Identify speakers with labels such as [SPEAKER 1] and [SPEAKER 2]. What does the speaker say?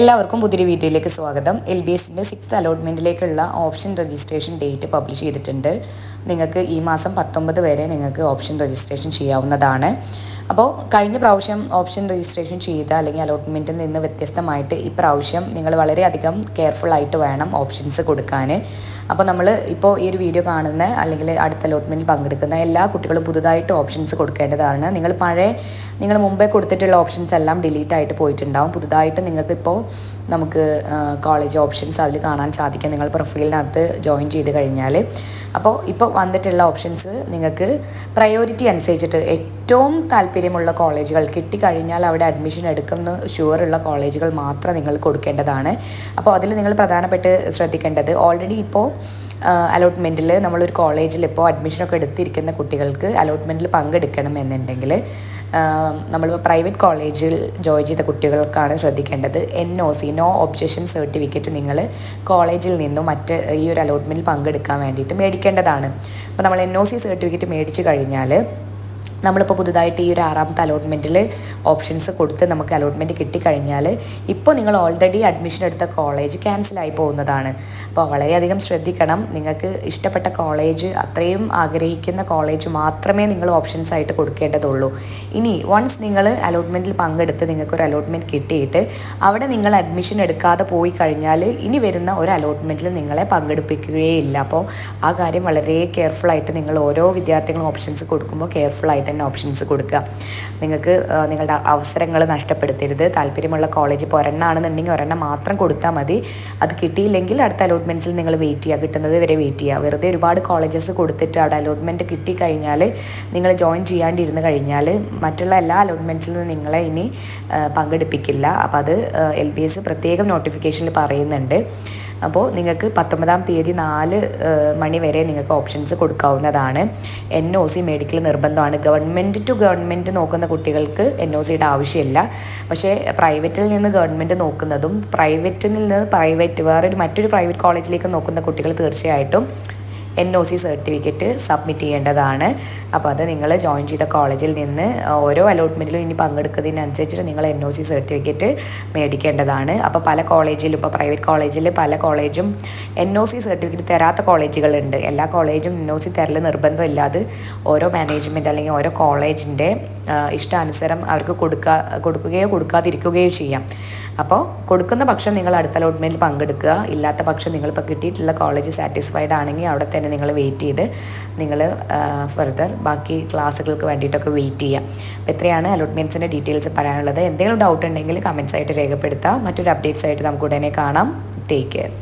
[SPEAKER 1] എല്ലാവർക്കും പുതിയൊരു വീഡിയോയിലേക്ക് സ്വാഗതം. എൽ ബി എസിന്റെ സിക്സ് അലോട്ട്മെന്റിലേക്കുള്ള ഓപ്ഷൻ രജിസ്ട്രേഷൻ ഡേറ്റ് പബ്ലിഷ് ചെയ്തിട്ടുണ്ട്. നിങ്ങൾക്ക് ഈ മാസം പത്തൊമ്പത് വരെ നിങ്ങൾക്ക് ഓപ്ഷൻ രജിസ്ട്രേഷൻ ചെയ്യാവുന്നതാണ്. അപ്പോൾ കഴിഞ്ഞ പ്രാവശ്യം ഓപ്ഷൻ രജിസ്ട്രേഷൻ ചെയ്ത അല്ലെങ്കിൽ അലോട്ട്മെന്റിൽ നിന്ന് വ്യത്യസ്തമായിട്ട് ഈ പ്രാവശ്യം നിങ്ങൾ വളരെയധികം കെയർഫുൾ ആയിട്ട് വേണം ഓപ്ഷൻസ് കൊടുക്കാൻ. അപ്പോൾ നമ്മൾ ഇപ്പോൾ ഈ ഒരു വീഡിയോ കാണുന്ന അല്ലെങ്കിൽ അടുത്ത അലോട്ട്മെന്റിൽ പങ്കെടുക്കുന്ന എല്ലാ കുട്ടികളും പുതുതായിട്ട് ഓപ്ഷൻസ് കൊടുക്കേണ്ടതാണ്. നിങ്ങൾ പഴയ നിങ്ങൾ മുമ്പേ കൊടുത്തിട്ടുള്ള ഓപ്ഷൻസ് എല്ലാം ഡിലീറ്റ് ആയിട്ട് പോയിട്ടുണ്ടാവും. പുതുതായിട്ട് നിങ്ങൾക്കിപ്പോൾ നമുക്ക് കോളേജ് ഓപ്ഷൻസ് അതിൽ കാണാൻ സാധിക്കും. നിങ്ങൾ പ്രൊഫൈലിനകത്ത് ജോയിൻ ചെയ്ത് കഴിഞ്ഞാൽ. അപ്പോൾ ഇപ്പോൾ വന്നിട്ടുള്ള ഓപ്ഷൻസ് നിങ്ങൾക്ക് പ്രയോറിറ്റി അനുസരിച്ചിട്ട് ഏറ്റവും താല്പര്യമുള്ള കോളേജുകൾ കിട്ടിക്കഴിഞ്ഞാൽ അവിടെ അഡ്മിഷൻ എടുക്കുന്ന ഷുവറുള്ള കോളേജുകൾ മാത്രം നിങ്ങൾ കൊടുക്കേണ്ടതാണ്. അപ്പോൾ അതിൽ നിങ്ങൾ പ്രധാനപ്പെട്ട് ശ്രദ്ധിക്കേണ്ടത് ഓൾറെഡി ഇപ്പോൾ അലോട്ട്മെന്റിൽ നമ്മളൊരു കോളേജിൽ ഇപ്പോൾ അഡ്മിഷനൊക്കെ എടുത്തിരിക്കുന്ന കുട്ടികൾക്ക് അലോട്ട്മെന്റിൽ പങ്കെടുക്കണം എന്നുണ്ടെങ്കിൽ നമ്മൾ പ്രൈവറ്റ് കോളേജിൽ ജോയിൻ ചെയ്ത കുട്ടികൾക്കാണ് ശ്രദ്ധിക്കേണ്ടത്. N O C no objection certificate നിങ്ങൾ കോളേജിൽ നിന്നും മറ്റ് ഈ ഒരു അലോട്ട്മെന്റിൽ പങ്കെടുക്കാൻ വേണ്ടിയിട്ട് മേടിക്കേണ്ടതാണ്. അപ്പോൾ നമ്മൾ എൻ ഒ സി സർട്ടിഫിക്കറ്റ് മേടിച്ച് കഴിഞ്ഞാൽ നമ്മളിപ്പോൾ പുതുതായിട്ട് ഈ ഒരു ആറാമത്തെ അലോട്ട്മെന്റിൽ ഓപ്ഷൻസ് കൊടുത്ത് നമുക്ക് അലോട്ട്മെന്റ് കിട്ടിക്കഴിഞ്ഞാൽ ഇപ്പോൾ നിങ്ങൾ ഓൾറെഡി അഡ്മിഷൻ എടുത്ത കോളേജ് ക്യാൻസലായി പോകുന്നതാണ്. അപ്പോൾ വളരെയധികം ശ്രദ്ധിക്കണം. നിങ്ങൾക്ക് ഇഷ്ടപ്പെട്ട കോളേജ് അത്രയും ആഗ്രഹിക്കുന്ന കോളേജ് മാത്രമേ നിങ്ങൾ ഓപ്ഷൻസ് ആയിട്ട് കൊടുക്കേണ്ടതുള്ളൂ. ഇനി വൺസ് നിങ്ങൾ അലോട്ട്മെന്റിൽ പങ്കെടുത്ത് നിങ്ങൾക്കൊരു അലോട്ട്മെന്റ് കിട്ടിയിട്ട് അവിടെ നിങ്ങൾ അഡ്മിഷൻ എടുക്കാതെ പോയി കഴിഞ്ഞാൽ ഇനി വരുന്ന ഒരു അലോട്ട്മെന്റിൽ നിങ്ങളെ പങ്കെടുപ്പിക്കുകയേ ഇല്ല. അപ്പോൾ ആ കാര്യം വളരെ കെയർഫുള്ളായിട്ട് നിങ്ങൾ ഓരോ വിദ്യാർത്ഥികളും ഓപ്ഷൻസ് കൊടുക്കുമ്പോൾ കെയർഫുള്ളായിട്ട് തന്നെ ഓപ്ഷൻസ് കൊടുക്കുക. നിങ്ങൾക്ക് നിങ്ങളുടെ അവസരങ്ങൾ നഷ്ടപ്പെടുത്തരുത്. താല്പര്യമുള്ള കോളേജ് ഇപ്പോൾ ഒരെണ്ണമാണെന്നുണ്ടെങ്കിൽ ഒരെണ്ണം മാത്രം കൊടുത്താൽ മതി. അത് കിട്ടിയില്ലെങ്കിൽ അടുത്ത അലോട്ട്മെന്റ്സിൽ നിങ്ങൾ വെയിറ്റ് ചെയ്യുക. കിട്ടുന്നത് വരെ വെയിറ്റ് ചെയ്യുക. വെറുതെ ഒരുപാട് കോളേജസ് കൊടുത്തിട്ട് അവിടെ അലോട്ട്മെന്റ് കിട്ടിക്കഴിഞ്ഞാൽ നിങ്ങൾ ജോയിൻ ചെയ്യാണ്ടിരുന്ന് കഴിഞ്ഞാൽ മറ്റുള്ള എല്ലാ അലോട്ട്മെന്റ്സിലും നിങ്ങളെ ഇനി പങ്കെടുപ്പിക്കില്ല. അപ്പോൾ അത് എൽ ബി എസ് പ്രത്യേകം നോട്ടിഫിക്കേഷനിൽ പറയുന്നുണ്ട്. അപ്പോൾ നിങ്ങൾക്ക് പത്തൊമ്പതാം തീയതി നാല് മണി വരെ നിങ്ങൾക്ക് ഓപ്ഷൻസ് കൊടുക്കാവുന്നതാണ്. എൻ ഒ സി മെഡിക്കൽ നിർബന്ധമാണ്. ഗവൺമെന്റ് ടു ഗവൺമെന്റ് നോക്കുന്ന കുട്ടികൾക്ക് എൻ ഒ സിയുടെ ആവശ്യമില്ല. പക്ഷേ പ്രൈവറ്റിൽ നിന്ന് ഗവൺമെന്റ് നോക്കുന്നതും പ്രൈവറ്റിൽ നിന്ന് പ്രൈവറ്റ് വേറൊരു മറ്റൊരു പ്രൈവറ്റ് കോളേജിലേക്ക് നോക്കുന്ന കുട്ടികൾ തീർച്ചയായിട്ടും N O C certificate submit ചെയ്യേണ്ടതാണ്. അപ്പോൾ അത് നിങ്ങൾ ജോയിൻ ചെയ്ത കോളേജിൽ നിന്ന് ഓരോ അലോട്ട്മെന്റിലും ഇനി പങ്കെടുക്കുന്നതിനനുസരിച്ചിട്ട് നിങ്ങൾ എൻ ഒ സി സർട്ടിഫിക്കറ്റ് മേടിക്കേണ്ടതാണ്. അപ്പോൾ പല കോളേജിലും ഇപ്പോൾ പ്രൈവറ്റ് കോളേജിൽ പല കോളേജും എൻ ഒ സി സർട്ടിഫിക്കറ്റ് തരാത്ത കോളേജുകളുണ്ട് എല്ലാ കോളേജും എൻ ഒ സി തരൽ നിർബന്ധമില്ലാതെ ഓരോ മാനേജ്മെന്റ് അല്ലെങ്കിൽ ഓരോ കോളേജിന്റെ ഇഷ്ടാനുസരം അവർക്ക് കൊടുക്കുക കൊടുക്കുകയോ കൊടുക്കാതിരിക്കുകയോ ചെയ്യാം. അപ്പോൾ കൊടുക്കുന്ന പക്ഷം നിങ്ങൾ അടുത്ത അലോട്ട്മെന്റിൽ പങ്കെടുക്കുക. ഇല്ലാത്ത പക്ഷം നിങ്ങളിപ്പോൾ കിട്ടിയിട്ടുള്ള കോളേജ് സാറ്റിസ്ഫൈഡ് ആണെങ്കിൽ അവിടെ തന്നെ നിങ്ങൾ വെയിറ്റ് ചെയ്ത് നിങ്ങൾ ഫർദർ ബാക്കി ക്ലാസ്സുകൾക്ക് വേണ്ടിയിട്ടൊക്കെ വെയിറ്റ് ചെയ്യുക. അപ്പോൾ എത്രയാണ് അലോട്ട്മെന്റ്സിന്റെ ഡീറ്റെയിൽസ് പറയാനുള്ളത്. എന്തെങ്കിലും ഡൗട്ട് ഉണ്ടെങ്കിൽ കമൻസ് ആയിട്ട് രേഖപ്പെടുത്താം. മറ്റൊരു അപ്ഡേറ്റ്സ് ആയിട്ട് നമുക്ക് ഉടനെ കാണാം. Take care